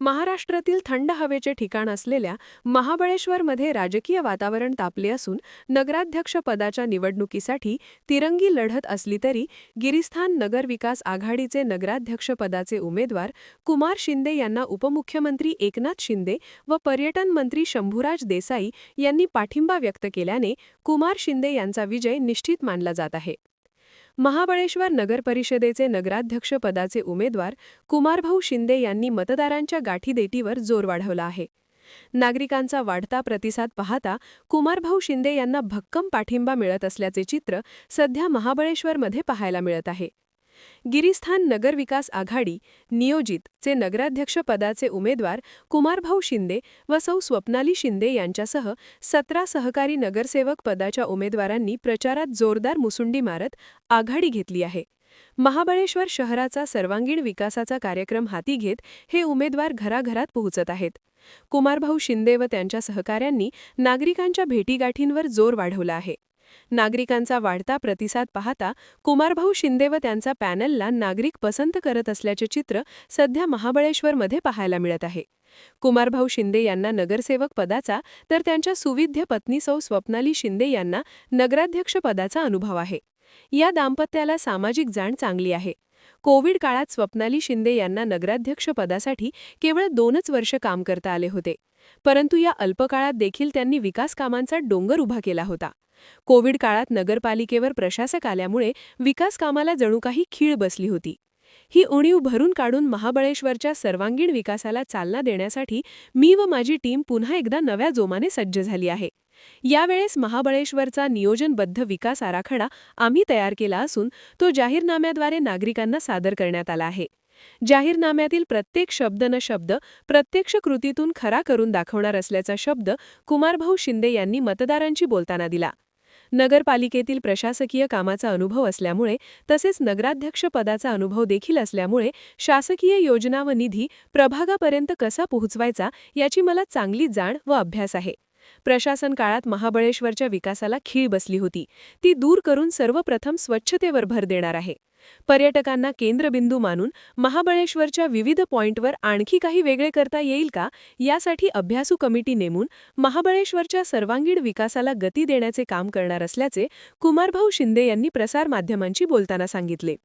महाराष्ट्रातील थंड हवेचे ठिकाण असलेल्या महाबळेश्वरमध्ये राजकीय वातावरण तापले असून नगराध्यक्ष पदाच्या निवडणुकीसाठी तिरंगी लढत असली तरी गिरिस्थान नगर विकास आघाडीचे नगराध्यक्षपदाचे उमेदवार कुमार शिंदे यांना उपमुख्यमंत्री एकनाथ शिंदे व पर्यटन मंत्री शंभूराज देसाई यांनी पाठिंबा व्यक्त केल्याने कुमार शिंदे यांचा विजय निश्चित मानला जात आहे. महाबळेश्वर नगरपरिषदेचे नगराध्यक्षपदाचे उमेदवार कुमारभाऊ शिंदे यांनी मतदारांच्या गाठीदेटीवर जोर वाढवला आहे. नागरिकांचा वाढता प्रतिसाद पाहता कुमारभाऊ शिंदे यांना भक्कम पाठिंबा मिळत असल्याचे चित्र सध्या महाबळेश्वरमध्ये पाहायला मिळत आहे. गिरीस्थान नगर विकास आघाडी नियोजित चे नगराध्यक्षपदाचे उमेदवार कुमारभाऊ शिंदे व सौ स्वप्नाली शिंदे यांच्यासह सतरा सहकारी नगरसेवक पदाच्या उमेदवारांनी प्रचारात जोरदार मुसुंडी मारत आघाडी घेतली आहे. महाबळेश्वर शहराचा सर्वांगीण विकासाचा कार्यक्रम हाती घेत हे उमेदवार घराघरात पोहोचत आहेत. कुमारभाऊ शिंदे व त्यांच्या सहकाऱ्यांनी नागरिकांच्या भेटीगाठींवर जोर वाढवला आहे. नागरिकांचा वाढता प्रतिसाद पाहता कुमारभाऊ शिंदे व त्यांचा पॅनलला नागरिक पसंत करत असल्याचे चित्र सध्या महाबळेश्वरमध्ये पाहायला मिळत आहे. कुमारभाऊ शिंदे यांना नगरसेवक पदाचा तर त्यांच्या सुविध्य पत्नी सौ स्वप्नाली शिंदे यांना नगराध्यक्ष पदाचा अनुभव आहे. या दाम्पत्याला सामाजिक जाण चांगली आहे. कोविड काळात स्वप्नाली शिंदे यांना नगराध्यक्ष पदासाठी केवळ दोनच वर्ष काम करता आले होते. परंतु या अल्पकाळात देखील त्यांनी विकास कामांचा डोंगर उभा केला होता. कोविड काळात नगरपालिकेवर प्रशासक आल्यामुळे विकास कामाला जणू काही खीळ बसली होती. ही उणीव भरून काढून महाबळेश्वरच्या सर्वांगीण विकासाला चालना देण्यासाठी मी व माझी टीम पुन्हा एकदा नव्या जोमाने सज्ज झाली आहे. यावेळेस महाबळेश्वरचा नियोजनबद्ध विकास आराखडा आम्ही तयार केला असून तो जाहीरनाम्याद्वारे नागरिकांना सादर करण्यात आला आहे. जाहीरनाम्यातील प्रत्येक शब्द न शब्द प्रत्यक्ष कृतीतून खरा करून दाखवणार असल्याचा शब्द कुमारभाऊ शिंदे यांनी मतदारांची बोलताना दिला. नगरपालिकेतील प्रशासकीय कामाचा अनुभव असल्यामुळे तसेच नगराध्यक्ष पदाचा अनुभव देखील असल्यामुळे शासकीय योजना व निधी प्रभागापर्यंत कसा पोहोचवायचा याची मला चांगली जाण व अभ्यास आहे. प्रशासन काळात महाबळेश्वरच्या विकासाला खीळ बसली होती. ती दूर करून सर्वप्रथम स्वच्छतेवर भर देणार आहे. पर्यटकांना केंद्रबिंदू मानून महाबळेश्वरच्या विविध पॉईंटवर आणखी काही वेगळे करता येईल का? यासाठी अभ्यासू कमिटी नेमून महाबळेश्वरच्या सर्वांगीण विकासाला गती देण्याचे काम करणार असल्याचे कुमारभाऊ शिंदे यांनी प्रसारमाध्यमांशी बोलताना सांगितले.